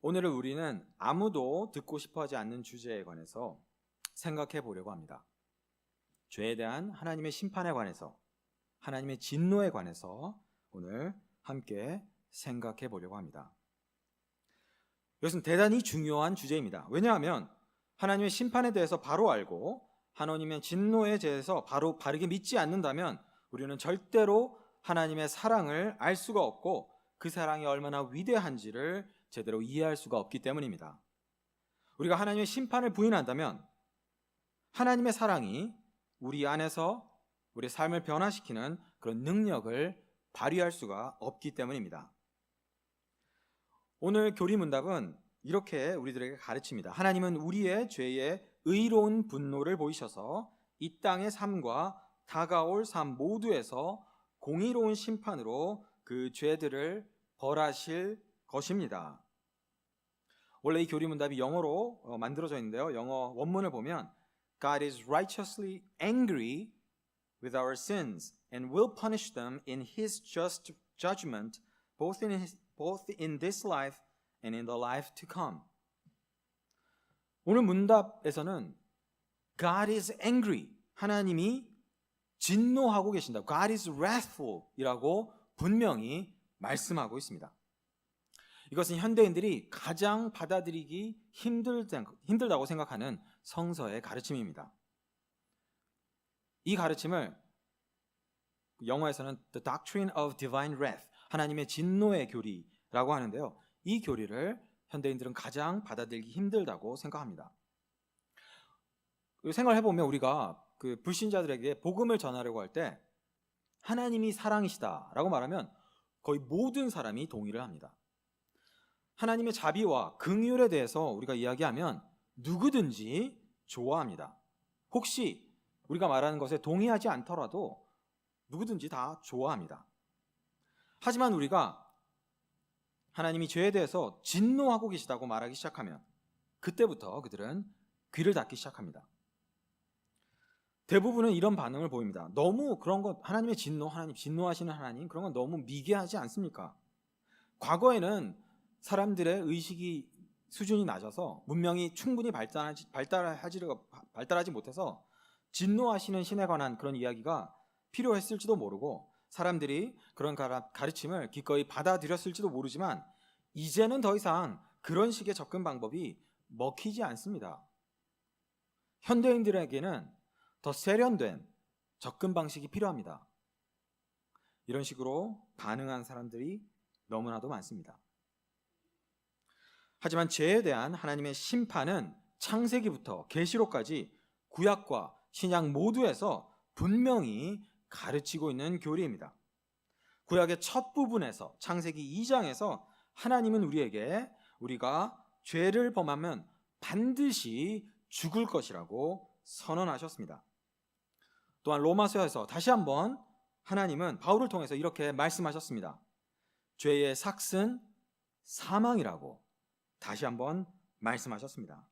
오늘은 우리는 아무도 듣고 싶어 하지 않는 주제에 관해서 생각해 보려고 합니다. 죄에 대한 하나님의 심판에 관해서, 하나님의 진노에 관해서 오늘 함께 생각해 보려고 합니다. 이것은 대단히 중요한 주제입니다. 왜냐하면 하나님의 심판에 대해서 바로 알고 하나님의 진노에 대해서 바로 바르게 믿지 않는다면 우리는 절대로 하나님의 사랑을 알 수가 없고 그 사랑이 얼마나 위대한지를 제대로 이해할 수가 없기 때문입니다. 우리가 하나님의 심판을 부인한다면 하나님의 사랑이 우리 안에서 우리 삶을 변화시키는 그런 능력을 발휘할 수가 없기 때문입니다. 오늘 교리 문답은 이렇게 우리들에게 가르칩니다. 하나님은 우리의 죄에 의로운 분노를 보이셔서 이 땅의 삶과 다가올 삶 모두에서 공의로운 심판으로 그 죄들을 벌하실 것입니다. 원래 이 교리 문답이 영어로 어, 만들어져 있는데요. 영어 원문을 보면 God is righteously angry with our sins and will punish them in his just judgment both in his, both in this life and in the life to come. 오늘 문답에서는 God is angry. 하나님이 진노하고 계신다. God is wrathful이라고 분명히 말씀하고 있습니다. 이것은 현대인들이 가장 받아들이기 힘들다, 힘들다고 생각하는 성서의 가르침입니다. 이 가르침을 영어에서는 The Doctrine of Divine Wrath, 하나님의 진노의 교리라고 하는데요. 이 교리를 현대인들은 가장 받아들이기 힘들다고 생각합니다. 생각해 보면 우리가 그 불신자들에게 복음을 전하려고 할 때 하나님이 사랑이시다라고 말하면 거의 모든 사람이 동의를 합니다. 하나님의 자비와 긍휼에 대해서 우리가 이야기하면 누구든지 좋아합니다. 혹시 우리가 말하는 것에 동의하지 않더라도 누구든지 다 좋아합니다. 하지만 우리가 하나님이 죄에 대해서 진노하고 계시다고 말하기 시작하면 그때부터 그들은 귀를 닫기 시작합니다. 대부분은 이런 반응을 보입니다. 너무 그런 것 하나님의 진노, 하나님 진노하시는 하나님 그런 건 너무 미개하지 않습니까? 과거에는 사람들의 의식이 수준이 낮아서 문명이 충분히 발달하지, 발달하지, 발달하지 못해서 진노하시는 신에 관한 그런 이야기가 필요했을지도 모르고 사람들이 그런 가르침을 기꺼이 받아들였을지도 모르지만 이제는 더 이상 그런 식의 접근 방법이 먹히지 않습니다. 현대인들에게는 더 세련된 접근 방식이 필요합니다. 이런 식으로 반응한 사람들이 너무나도 많습니다. 하지만 죄에 대한 하나님의 심판은 창세기부터 계시록까지 구약과 신약 모두에서 분명히 가르치고 있는 교리입니다. 구약의 첫 부분에서 창세기 2장에서 하나님은 우리에게 우리가 죄를 범하면 반드시 죽을 것이라고 선언하셨습니다. 또한 로마서에서 다시 한번 하나님은 바울을 통해서 이렇게 말씀하셨습니다. 죄의 삭은 사망이라고 다시 한번 말씀하셨습니다.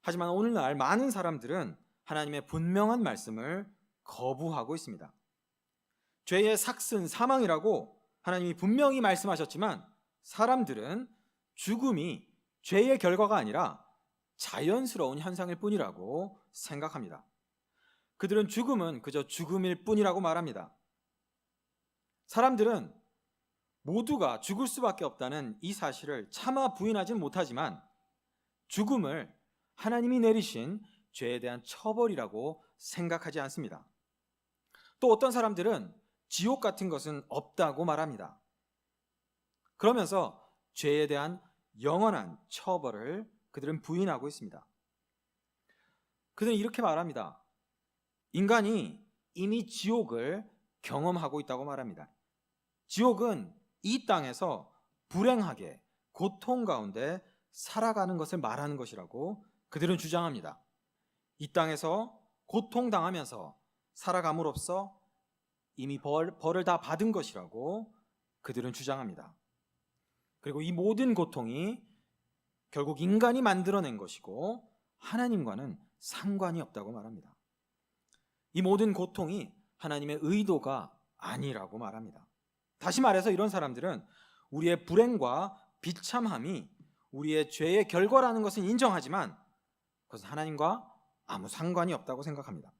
하지만 오늘날 많은 사람들은 하나님의 분명한 말씀을 거부하고 있습니다. 죄의 삭은 사망이라고 하나님이 분명히 말씀하셨지만 사람들은 죽음이 죄의 결과가 아니라 자연스러운 현상일 뿐이라고 생각합니다. 그들은 죽음은 그저 죽음일 뿐이라고 말합니다. 사람들은 모두가 죽을 수밖에 없다는 이 사실을 차마 부인하지는 못하지만 죽음을 하나님이 내리신 죄에 대한 처벌이라고 생각하지 않습니다. 또 어떤 사람들은 지옥 같은 것은 없다고 말합니다. 그러면서 죄에 대한 영원한 처벌을 그들은 부인하고 있습니다. 그들은 이렇게 말합니다. 인간이 이미 지옥을 경험하고 있다고 말합니다. 지옥은 이 땅에서 불행하게 고통 가운데 살아가는 것을 말하는 것이라고 그들은 주장합니다. 이 땅에서 고통당하면서 살아감으로써 이미 벌, 벌을 다 받은 것이라고 그들은 주장합니다. 그리고 이 모든 고통이 결국 인간이 만들어낸 것이고 하나님과는 상관이 없다고 말합니다. 이 모든 고통이 하나님의 의도가 아니라고 말합니다. 다시 말해서 이런 사람들은 우리의 불행과 비참함이 우리의 죄의 결과라는 것은 인정하지만 그것은 하나님과 아무 상관이 없다고 생각합니다.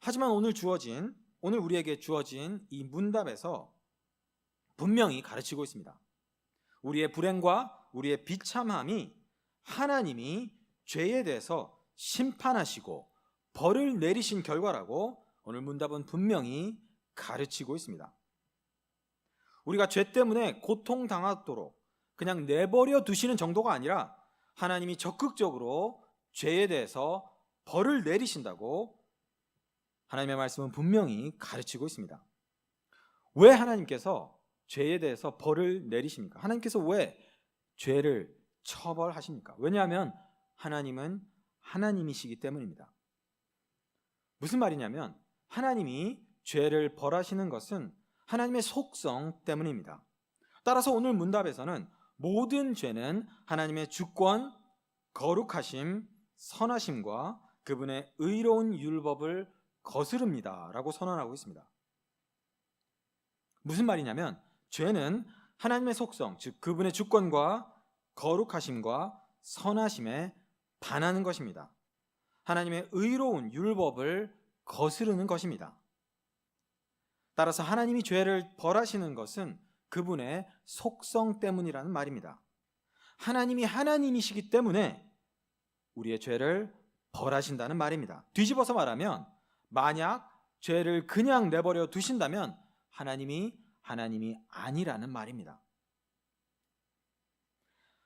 하지만 오늘 주어진 오늘 우리에게 주어진 이 문답에서 분명히 가르치고 있습니다. 우리의 불행과 우리의 비참함이 하나님이 죄에 대해서 심판하시고 벌을 내리신 결과라고 오늘 문답은 분명히 가르치고 있습니다. 우리가 죄 때문에 고통당하도록 그냥 내버려 두시는 정도가 아니라 하나님이 적극적으로 죄에 대해서 벌을 내리신다고 하나님의 말씀은 분명히 가르치고 있습니다. 왜 하나님께서 죄에 대해서 벌을 내리십니까? 하나님께서 왜 죄를 처벌하십니까? 왜냐하면 하나님은 하나님이시기 때문입니다. 무슨 말이냐면 하나님이 죄를 벌하시는 것은 하나님의 속성 때문입니다. 따라서 오늘 문답에서는 모든 죄는 하나님의 주권, 거룩하심, 선하심과 그분의 의로운 율법을 거스릅니다. 라고 선언하고 있습니다. 무슨 말이냐면 죄는 하나님의 속성, 즉 그분의 주권과 거룩하심과 선하심에 반하는 것입니다. 하나님의 의로운 율법을 거스르는 것입니다. 따라서 하나님이 죄를 벌하시는 것은 그분의 속성 때문이라는 말입니다. 하나님이 하나님이시기 때문에 우리의 죄를 벌하신다는 말입니다. 뒤집어서 말하면 만약 죄를 그냥 내버려 두신다면 하나님이 하나님이 아니라는 말입니다.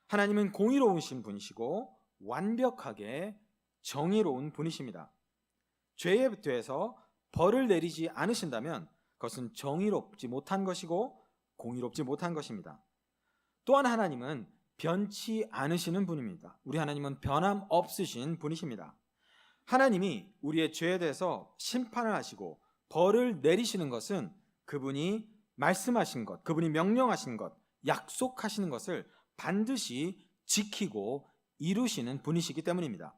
하나님은 공의로우신 분이시고 완벽하게 정의로운 분이십니다. 죄에 대해서 벌을 내리지 않으신다면 그것은 정의롭지 못한 것이고 공의롭지 못한 것입니다. 또한 하나님은 변치 않으시는 분입니다. 우리 하나님은 변함 없으신 분이십니다. 하나님이 우리의 죄에 대해서 심판을 하시고 벌을 내리시는 것은 그분이 말씀하신 것, 그분이 명령하신 것, 약속하시는 것을 반드시 지키고 이루시는 분이시기 때문입니다.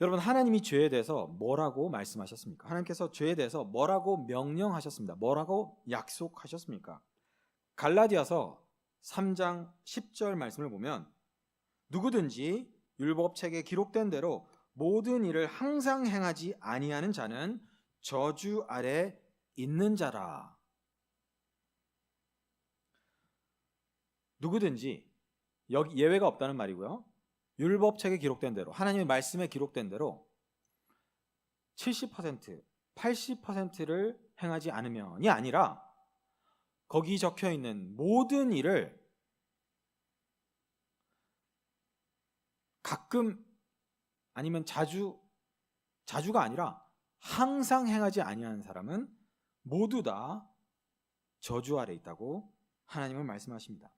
여러분, 하나님이 죄에 대해서 뭐라고 말씀하셨습니까? 하나님께서 죄에 대해서 뭐라고 명령하셨습니다. 뭐라고 약속하셨습니까? 갈라디아서 3장 10절 말씀을 보면 누구든지 율법책에 기록된 대로 모든 일을 항상 행하지 아니하는 자는 저주 아래 있는 자라. 누구든지 예외가 없다는 말이고요. 율법책에 기록된 대로 하나님의 말씀에 기록된 대로 70% 80%를 행하지 않으면이 아니라 거기 적혀 있는 모든 일을 가끔 아니면 자주 자주가 아니라 항상 행하지 아니하는 사람은 모두 다 저주 아래 있다고 하나님은 말씀하십니다.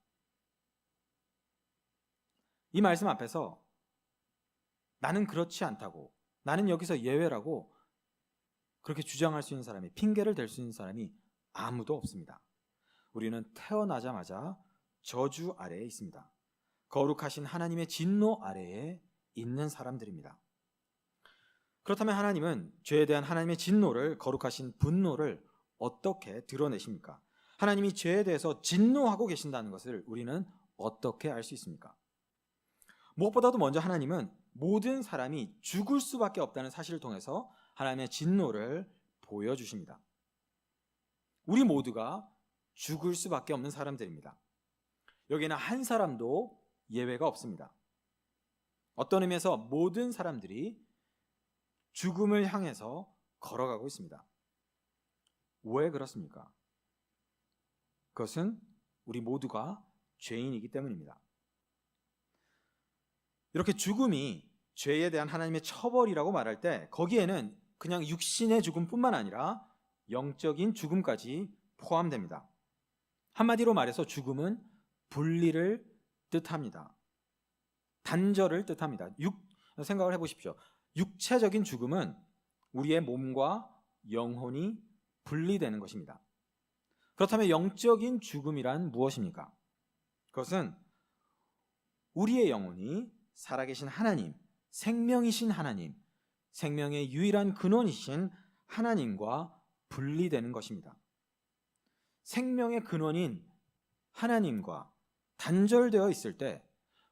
이 말씀 앞에서 나는 그렇지 않다고 나는 여기서 예외라고 그렇게 주장할 수 있는 사람이 핑계를 댈 수 있는 사람이 아무도 없습니다. 우리는 태어나자마자 저주 아래에 있습니다. 거룩하신 하나님의 진노 아래에 있는 사람들입니다. 그렇다면 하나님은 죄에 대한 하나님의 진노를 거룩하신 분노를 어떻게 드러내십니까? 하나님이 죄에 대해서 진노하고 계신다는 것을 우리는 어떻게 알 수 있습니까? 무엇보다도 먼저 하나님은 모든 사람이 죽을 수밖에 없다는 사실을 통해서 하나님의 진노를 보여주십니다. 우리 모두가 죽을 수밖에 없는 사람들입니다. 여기에는 한 사람도 예외가 없습니다. 어떤 의미에서 모든 사람들이 죽음을 향해서 걸어가고 있습니다. 왜 그렇습니까? 그것은 우리 모두가 죄인이기 때문입니다. 이렇게 죽음이 죄에 대한 하나님의 처벌이라고 말할 때 거기에는 그냥 육신의 죽음뿐만 아니라 영적인 죽음까지 포함됩니다. 한마디로 말해서 죽음은 분리를 뜻합니다. 단절을 뜻합니다. 육, 생각을 해보십시오. 육체적인 죽음은 우리의 몸과 영혼이 분리되는 것입니다. 그렇다면 영적인 죽음이란 무엇입니까? 그것은 우리의 영혼이 살아계신 하나님, 생명이신 하나님, 생명의 유일한 근원이신 하나님과 분리되는 것입니다. 생명의 근원인 하나님과 단절되어 있을 때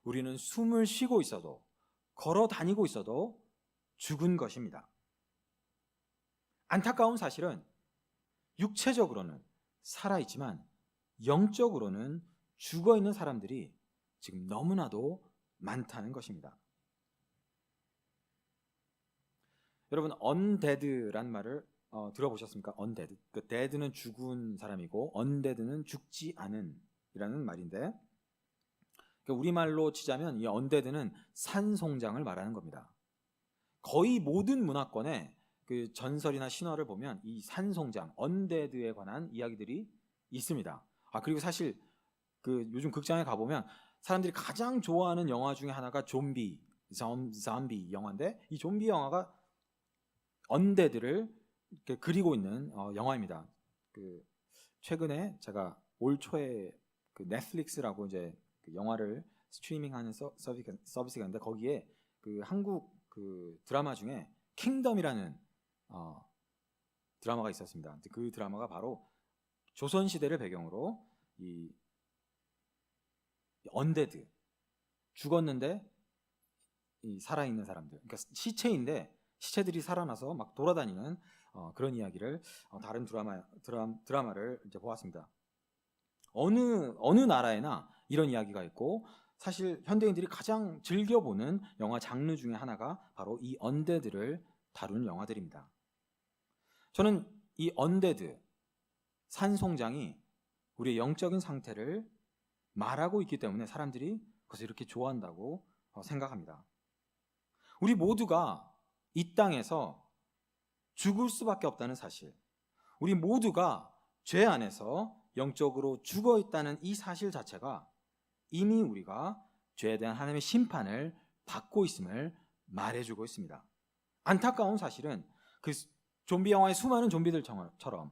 우리는 숨을 쉬고 있어도 걸어 다니고 있어도 죽은 것입니다. 안타까운 사실은 육체적으로는 살아있지만 영적으로는 죽어 있는 사람들이 지금 너무나도 많다는 것입니다. 여러분 undead란 말을 어, 들어보셨습니까? undead. 그 dead는 죽은 사람이고 undead는 죽지 않은이라는 말인데 그러니까 우리말로 치자면 이 undead는 산송장을 말하는 겁니다. 거의 모든 문화권에 그 전설이나 신화를 보면 이 산송장, 언데드에 관한 이야기들이 있습니다. 아 그리고 사실 그 요즘 극장에 가 보면 사람들이 가장 좋아하는 영화 중에 하나가 좀비, 좀비, 영화인데 이 좀비 영화가 언데드를 그리고 있는 어, 영화입니다. 그 최근에 제가 올 초에 그 넷플릭스라고 이제 그 영화를 스트리밍하는 서, 서비스, 서비스가 있는데 거기에 그 한국 그 드라마 중에 킹덤이라는 어, 드라마가 있었습니다. 그 드라마가 바로 조선 시대를 배경으로 이 언데드 죽었는데 이 살아있는 사람들, 그러니까 시체인데 시체들이 살아나서 막 돌아다니는 어, 그런 이야기를 어, 다른 드라마 드라, 드라마 를 이제 보았습니다. 어느 어느 나라에나 이런 이야기가 있고 사실 현대인들이 가장 즐겨 보는 영화 장르 중에 하나가 바로 이 언데드를 다루는 영화들입니다. 저는 이 언데드 산송장이 우리의 영적인 상태를 말하고 있기 때문에 사람들이 그것을 이렇게 좋아한다고 어, 생각합니다. 우리 모두가 이 땅에서 죽을 수밖에 없다는 사실. 우리 모두가 죄 안에서 영적으로 죽어 있다는 이 사실 자체가 이미 우리가 죄에 대한 하나님의 심판을 받고 있음을 말해주고 있습니다. 안타까운 사실은 그 좀비 영화의 수많은 좀비들처럼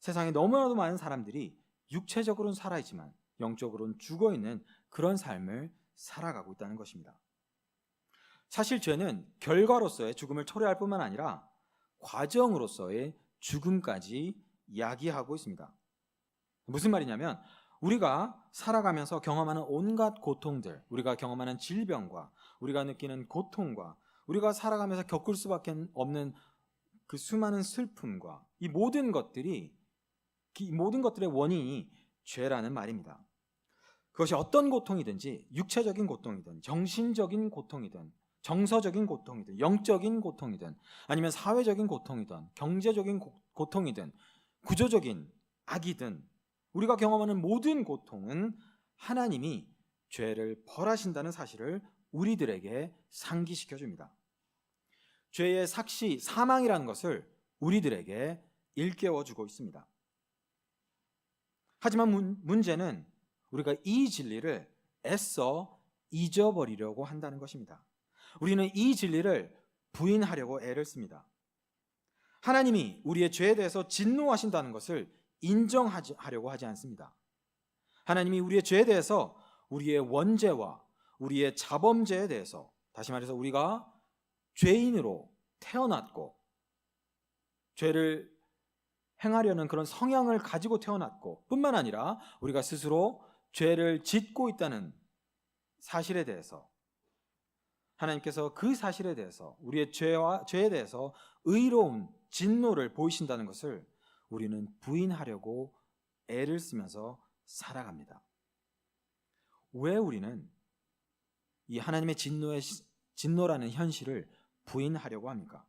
세상에 너무나도 많은 사람들이 육체적으로는 살아있지만 영적으로는 죽어 있는 그런 삶을 살아가고 있다는 것입니다. 사실 죄는 결과로서의 죽음을 초래할 뿐만 아니라 과정으로서의 죽음까지 이야기하고 있습니다. 무슨 말이냐면 우리가 살아가면서 경험하는 온갖 고통들, 우리가 경험하는 질병과 우리가 느끼는 고통과 우리가 살아가면서 겪을 수밖에 없는 그 수많은 슬픔과 이 모든 것들이 이 모든 것들의 원인이 죄라는 말입니다. 그것이 어떤 고통이든지 육체적인 고통이든 정신적인 고통이든 정서적인 고통이든 영적인 고통이든 아니면 사회적인 고통이든 경제적인 고 통이든 구조적인 악이든 우리가 경험하는 모든 고통은 하나님이 죄를 벌하신다는 사실을 우리들에게 상기시켜 줍니다. 죄의 삭시 사망이라는 것을 우리들에게 일깨워 주고 있습니다. 하지만 문, 문제는 우리가 이 진리를 애써 잊어버리려고 한다는 것입니다. 우리는 이 진리를 부인하려고 애를 씁니다. 하나님이 우리의 죄에 대해서 진노하신다는 것을 인정하려고 하지 않습니다. 하나님이 우리의 죄에 대해서 우리의 원죄와 우리의 자범죄에 대해서 다시 말해서 우리가 죄인으로 태어났고 죄를 행하려는 그런 성향을 가지고 태어났고 뿐만 아니라 우리가 스스로 죄를 짓고 있다는 사실에 대해서 하나님께서 그 사실에 대해서 우리의 죄와 죄에 대해서 의로운 진노를 보이신다는 것을 우리는 부인하려고 애를 쓰면서 살아갑니다. 왜 우리는 이 하나님의 진노의 진노라는 현실을 부인하려고 합니까?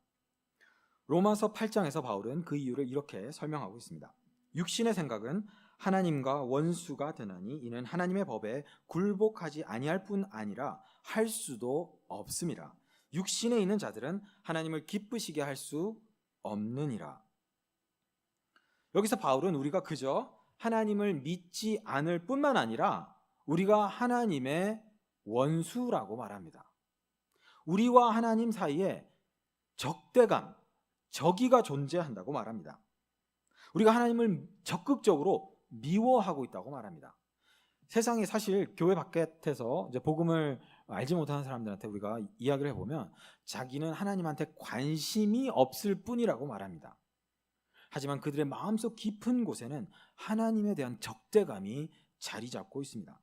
로마서 8장에서 바울은 그 이유를 이렇게 설명하고 있습니다. 육신의 생각은 하나님과 원수가 되나니 이는 하나님의 법에 굴복하지 아니할 뿐 아니라 할 수도 없습니다. 육신에 있는 자들은 하나님을 기쁘시게 할 수 없느니라. 여기서 바울은 우리가 그저 하나님을 믿지 않을 뿐만 아니라 우리가 하나님의 원수라고 말합니다. 우리와 하나님 사이에 적대감, 적이가 존재한다고 말합니다. 우리가 하나님을 적극적으로 미워하고 있다고 말합니다. 세상에 사실 교회 바깥에서 이제 복음을 알지 못하는 사람들한테 우리가 이야기를 해보면 자기는 하나님한테 관심이 없을 뿐이라고 말합니다. 하지만 그들의 마음속 깊은 곳에는 하나님에 대한 적대감이 자리 잡고 있습니다.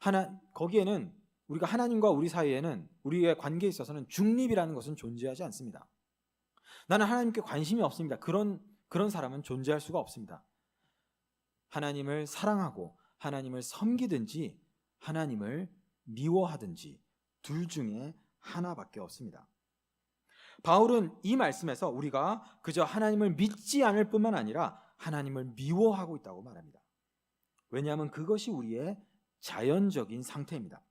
하나 거기에는 우리가 하나님과 우리 사이에는 우리의 관계에 있어서는 중립이라는 것은 존재하지 않습니다. 나는 하나님께 관심이 없습니다. 그런 그런 사람은 존재할 수가 없습니다. 하나님을 사랑하고 하나님을 섬기든지 하나님을 미워하든지 둘 중에 하나밖에 없습니다. 바울은 이 말씀에서 우리가 그저 하나님을 믿지 않을 뿐만 아니라 하나님을 미워하고 있다고 말합니다. 왜냐하면 그것이 우리의 자연적인 상태입니다.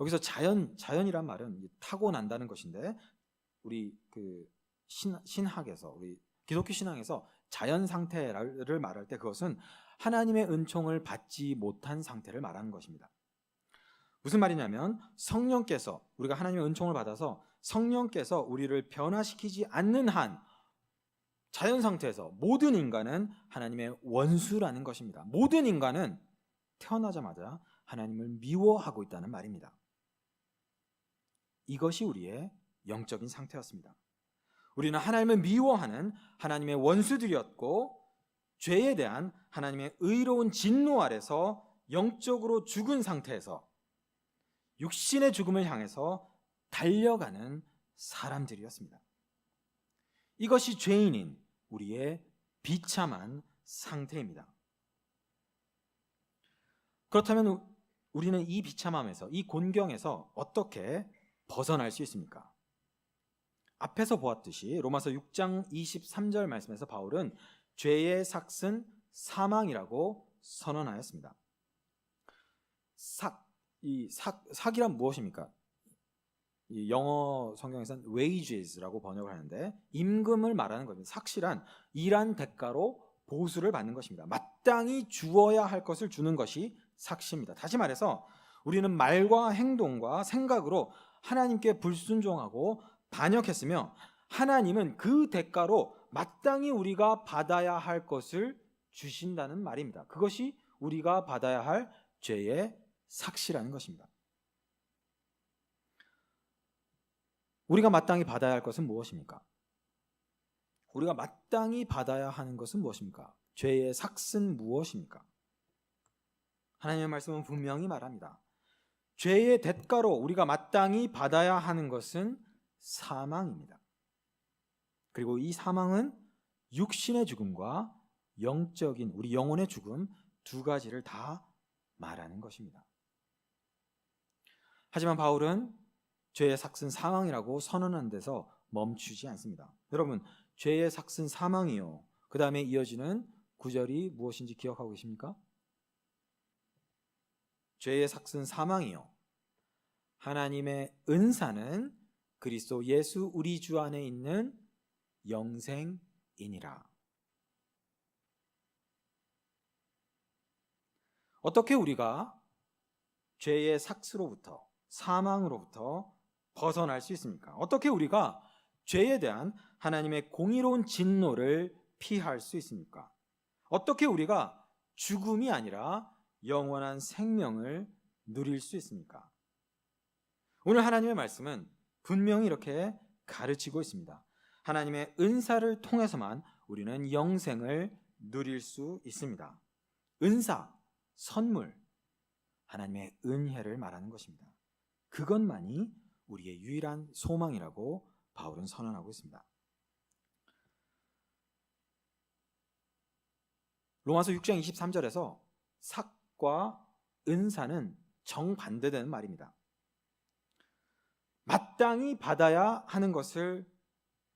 여기서 자연 자연이란 말은 타고 난다는 것인데 우리 그 신, 신학에서 우리 기독교 신앙에서 자연 상태를 말할 때 그것은 하나님의 은총을 받지 못한 상태를 말하는 것입니다. 무슨 말이냐면 성령께서 우리가 하나님의 은총을 받아서 성령께서 우리를 변화시키지 않는 한 자연 상태에서 모든 인간은 하나님의 원수라는 것입니다. 모든 인간은 태어나자마자 하나님을 미워하고 있다는 말입니다. 이것이 우리의 영적인 상태였습니다. 우리는 하나님을 미워하는 하나님의 원수들이었고 죄에 대한 하나님의 의로운 진노 아래서 영적으로 죽은 상태에서 육신의 죽음을 향해서 달려가는 사람들이었습니다. 이것이 죄인인 우리의 비참한 상태입니다. 그렇다면 우리는 이 비참함에서, 이 곤경에서 어떻게 벗어날 수 있습니까? 앞에서 보았듯이 로마서 6장 23절 말씀에서 바울은 죄의 삭은 사망이라고 선언하였습니다. 삭, 이 삭, 삭이란 무엇입니까? 이 영어 성경에서는 wages라고 번역을 하는데 임금을 말하는 겁니다. 삭실한 일한 대가로 보수를 받는 것입니다. 마땅히 주어야 할 것을 주는 것이 삭시입니다. 다시 말해서 우리는 말과 행동과 생각으로 하나님께 불순종하고 반역했으며 하나님은 그 대가로 마땅히 우리가 받아야 할 것을 주신다는 말입니다. 그것이 우리가 받아야 할 죄의 삭시라는 것입니다. 우리가 마땅히 받아야 할 것은 무엇입니까? 우리가 마땅히 받아야 하는 것은 무엇입니까? 죄의 삭은 무엇입니까? 하나님의 말씀은 분명히 말합니다. 죄의 대가로 우리가 마땅히 받아야 하는 것은 사망입니다. 그리고 이 사망은 육신의 죽음과 영적인 우리 영혼의 죽음 두 가지를 다 말하는 것입니다. 하지만 바울은 죄의 삭은 사망이라고 선언한 데서 멈추지 않습니다. 여러분, 죄의 삭은 사망이요. 그 다음에 이어지는 구절이 무엇인지 기억하고 계십니까? 죄의 삭은 사망이요. 하나님의 은사는 그리스도 예수 우리 주 안에 있는 영생이니라. 어떻게 우리가 죄의 삭스로부터 사망으로부터 벗어날 수 있습니까? 어떻게 우리가 죄에 대한 하나님의 공의로운 진노를 피할 수 있습니까? 어떻게 우리가 죽음이 아니라 영원한 생명을 누릴 수 있습니까? 오늘 하나님의 말씀은 분명히 이렇게 가르치고 있습니다. 하나님의 은사를 통해서만 우리는 영생을 누릴 수 있습니다. 은사, 선물, 하나님의 은혜를 말하는 것입니다. 그것만이 우리의 유일한 소망이라고 바울은 선언하고 있습니다. 로마서 6장 23절에서 삭과 은사는 정반대되는 말입니다. 마땅히 받아야 하는 것을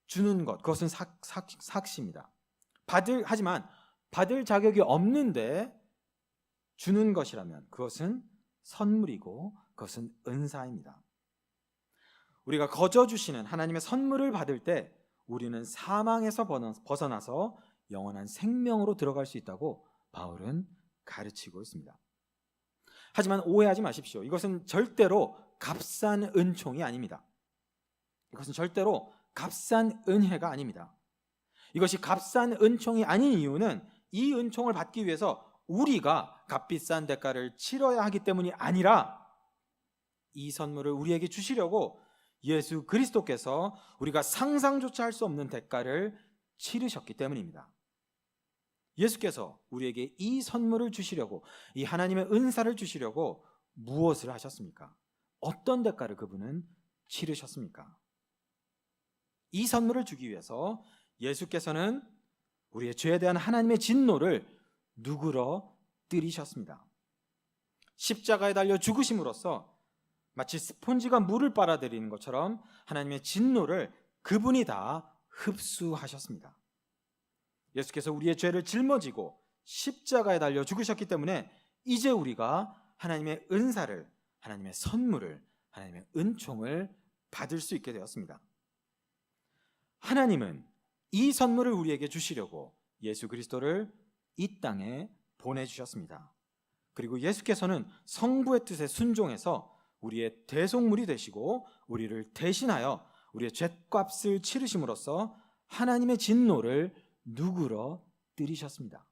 주는 것, 그것은 삭, 삭, 삭시입니다. 받을, 하지만 받을 자격이 없는데 주는 것이라면 그것은 선물이고 그것은 은사입니다. 우리가 거저 주시는 하나님의 선물을 받을 때 우리는 사망에서 벗어나서 영원한 생명으로 들어갈 수 있다고 바울은 가르치고 있습니다. 하지만 오해하지 마십시오. 이것은 절대로 값싼 은총이 아닙니다. 이것은 절대로 값싼 은혜가 아닙니다. 이것이 값싼 은총이 아닌 이유는 이 은총을 받기 위해서 우리가 값비싼 대가를 치러야 하기 때문이 아니라 이 선물을 우리에게 주시려고 예수 그리스도께서 우리가 상상조차 할 수 없는 대가를 치르셨기 때문입니다. 예수께서 우리에게 이 선물을 주시려고 이 하나님의 은사를 주시려고 무엇을 하셨습니까? 어떤 대가를 그분은 치르셨습니까? 이 선물을 주기 위해서 예수께서는 우리의 죄에 대한 하나님의 진노를 누구러 뜨리셨습니다. 십자가에 달려 죽으심으로써 마치 스폰지가 물을 빨아들이는 것처럼 하나님의 진노를 그분이 다 흡수하셨습니다. 예수께서 우리의 죄를 짊어지고 십자가에 달려 죽으셨기 때문에 이제 우리가 하나님의 은사를, 하나님의 선물을, 하나님의 은총을 받을 수 있게 되었습니다. 하나님은 이 선물을 우리에게 주시려고 예수 그리스도를 이 땅에 보내주셨습니다. 그리고 예수께서는 성부의 뜻에 순종해서 우리의 대속물이 되시고 우리를 대신하여 우리의 죄값을 치르심으로써 하나님의 진노를 누구러 뜨리셨습니다.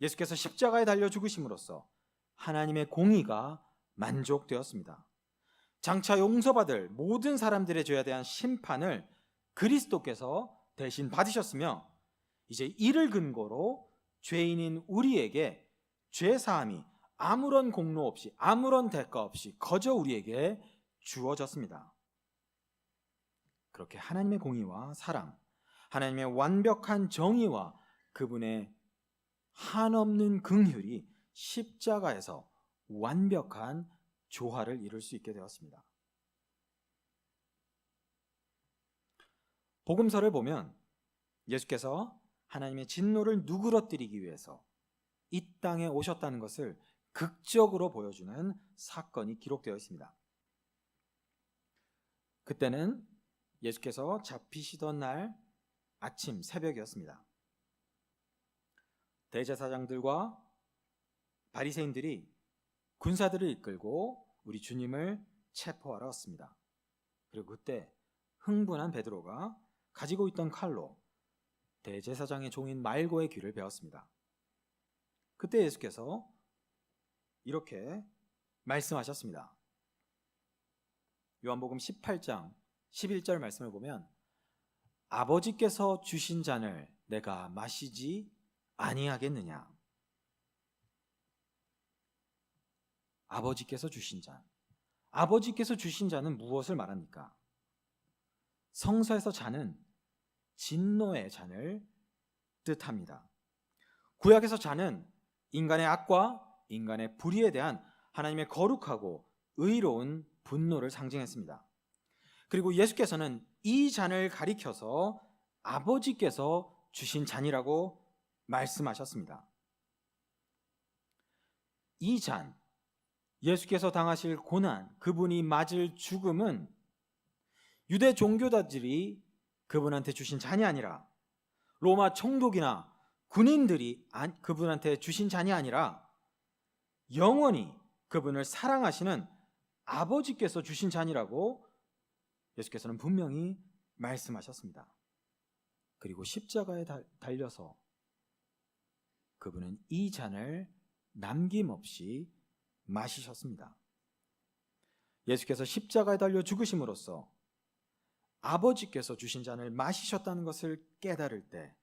예수께서 십자가에 달려 죽으심으로써 하나님의 공의가 만족되었습니다. 장차 용서받을 모든 사람들의 죄에 대한 심판을 그리스도께서 대신 받으셨으며 이제 이를 근거로 죄인인 우리에게 죄 사함이 아무런 공로 없이 아무런 대가 없이 거저 우리에게 주어졌습니다. 그렇게 하나님의 공의와 사랑, 하나님의 완벽한 정의와 그분의 한없는 긍휼이 십자가에서 완벽한 조화를 이룰 수 있게 되었습니다. 복음서를 보면 예수께서 하나님의 진노를 누그러뜨리기 위해서 이 땅에 오셨다는 것을 극적으로 보여주는 사건이 기록되어 있습니다. 그때는 예수께서 잡히시던 날 아침 새벽이었습니다. 대제사장들과 바리새인들이 군사들을 이끌고 우리 주님을 체포하러 왔습니다. 그리고 그때 흥분한 베드로가 가지고 있던 칼로 대제사장의 종인 말고의 귀를 베었습니다. 그때 예수께서 이렇게 말씀하셨습니다. 요한복음 18장 11절 말씀을 보면 아버지께서 주신 잔을 내가 마시지 아니하겠느냐? 아버지께서 주신 잔. 아버지께서 주신 잔은 무엇을 말합니까? 성서에서 잔은 진노의 잔을 뜻합니다. 구약에서 잔은 인간의 악과 인간의 불의에 대한 하나님의 거룩하고 의로운 분노를 상징했습니다. 그리고 예수께서는 이 잔을 가리켜서 아버지께서 주신 잔이라고 말씀하셨습니다. 이 잔, 예수께서 당하실 고난, 그분이 맞을 죽음은 유대 종교자들이 그분한테 주신 잔이 아니라 로마 총독이나 군인들이 그분한테 주신 잔이 아니라 영원히 그분을 사랑하시는 아버지께서 주신 잔이라고 예수께서는 분명히 말씀하셨습니다. 그리고 십자가에 달려서 그분은 이 잔을 남김없이 마시셨습니다. 예수께서 십자가에 달려 죽으심으로써 아버지께서 주신 잔을 마시셨다는 것을 깨달을 때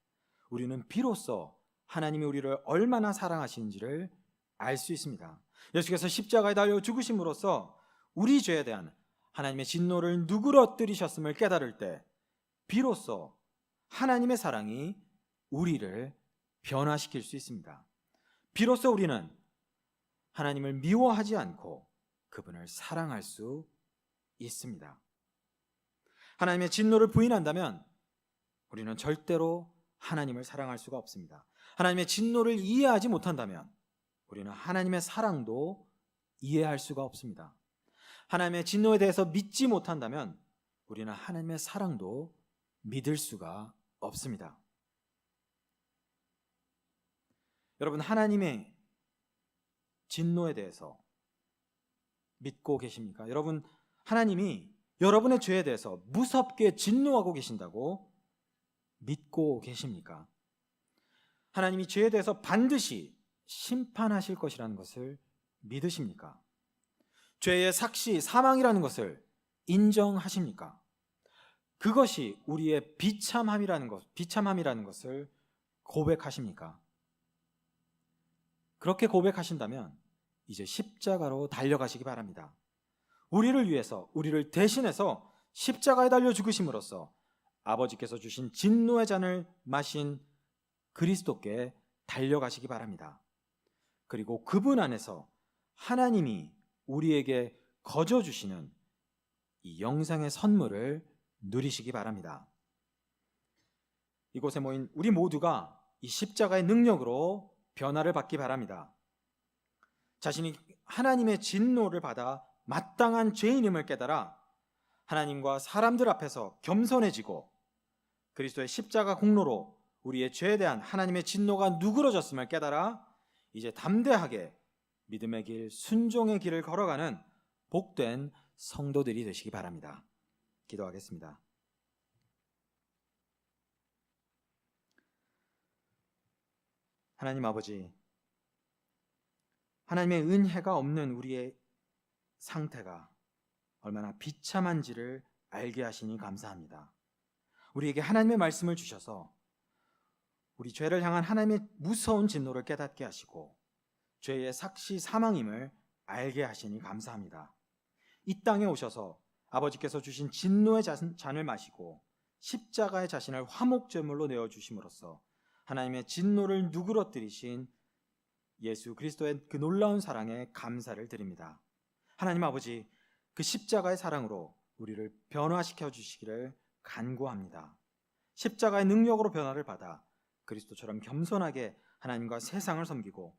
우리는 비로소 하나님이 우리를 얼마나 사랑하시는지를 알 수 있습니다. 예수께서 십자가에 달려 죽으심으로써 우리 죄에 대한 하나님의 진노를 누그러뜨리셨음을 깨달을 때 비로소 하나님의 사랑이 우리를 변화시킬 수 있습니다. 비로소 우리는 하나님을 미워하지 않고 그분을 사랑할 수 있습니다. 하나님의 진노를 부인한다면 우리는 절대로 하나님을 사랑할 수가 없습니다. 하나님의 진노를 이해하지 못한다면 우리는 하나님의 사랑도 이해할 수가 없습니다. 하나님의 진노에 대해서 믿지 못한다면 우리는 하나님의 사랑도 믿을 수가 없습니다. 여러분, 하나님의 진노에 대해서 믿고 계십니까? 여러분, 하나님이 여러분의 죄에 대해서 무섭게 진노하고 계신다고 믿고 계십니까? 하나님이 죄에 대해서 반드시 심판하실 것이라는 것을 믿으십니까? 죄의 삭시, 사망이라는 것을 인정하십니까? 그것이 우리의 비참함이라는 것, 비참함이라는 것을 고백하십니까? 그렇게 고백하신다면 이제 십자가로 달려가시기 바랍니다. 우리를 위해서, 우리를 대신해서 십자가에 달려 죽으심으로써 아버지께서 주신 진노의 잔을 마신 그리스도께 달려가시기 바랍니다. 그리고 그분 안에서 하나님이 우리에게 거저 주시는 이 영상의 선물을 누리시기 바랍니다. 이곳에 모인 우리 모두가 이 십자가의 능력으로 변화를 받기 바랍니다. 자신이 하나님의 진노를 받아 마땅한 죄인임을 깨달아 하나님과 사람들 앞에서 겸손해지고 그리스도의 십자가 공로로 우리의 죄에 대한 하나님의 진노가 누그러졌음을 깨달아 이제 담대하게 믿음의 길, 순종의 길을 걸어가는 복된 성도들이 되시기 바랍니다. 기도하겠습니다. 하나님 아버지, 하나님의 은혜가 없는 우리의 상태가 얼마나 비참한지를 알게 하시니 감사합니다. 우리에게 하나님의 말씀을 주셔서 우리 죄를 향한 하나님의 무서운 진노를 깨닫게 하시고 죄의 삭시 사망임을 알게 하시니 감사합니다. 이 땅에 오셔서 아버지께서 주신 진노의 잔- 잔을 마시고 십자가의 자신을 화목제물로 내어 주심으로써 하나님의 진노를 누그러뜨리신 예수 그리스도의 그 놀라운 사랑에 감사를 드립니다. 하나님 아버지 그 십자가의 사랑으로 우리를 변화시켜 주시기를 간구합니다. 십자가의 능력으로 변화를 받아 그리스도처럼 겸손하게 하나님과 세상을 섬기고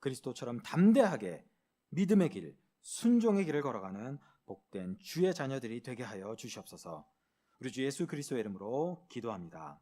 그리스도처럼 담대하게 믿음의 길, 순종의 길을 걸어가는 복된 주의 자녀들이 되게 하여 주시옵소서. 우리 주 예수 그리스도의 이름으로 기도합니다.